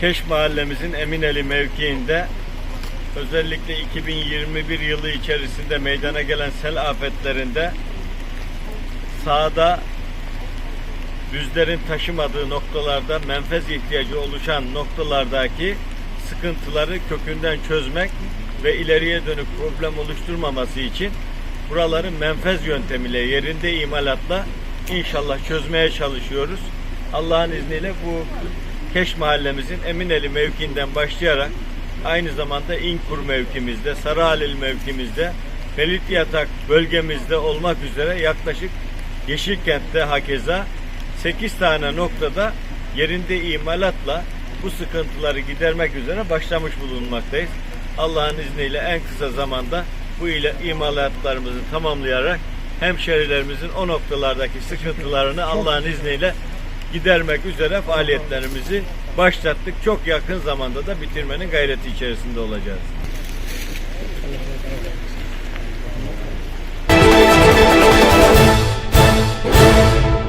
Keş mahallemizin Emineli mevkiinde özellikle 2021 yılı içerisinde meydana gelen sel afetlerinde sahada düzlerin taşımadığı noktalarda menfez ihtiyacı oluşan noktalardaki sıkıntıları kökünden çözmek ve ileriye dönük problem oluşturmaması için buraların menfez yöntemiyle yerinde imalatla inşallah çözmeye çalışıyoruz. Allah'ın izniyle bu Keş mahallemizin Emineli mevkiinden başlayarak aynı zamanda İnkur mevkimizde, Sarıhalil mevkimizde, Belit Yatak bölgemizde olmak üzere yaklaşık Yeşilkent'te hakeza 8 tane noktada yerinde imalatla bu sıkıntıları gidermek üzere başlamış bulunmaktayız. Allah'ın izniyle en kısa zamanda bu imalatlarımızı tamamlayarak hemşerilerimizin o noktalardaki sıkıntılarını Allah'ın izniyle gidermek üzere faaliyetlerimizi başlattık. Çok yakın zamanda da bitirmenin gayreti içerisinde olacağız.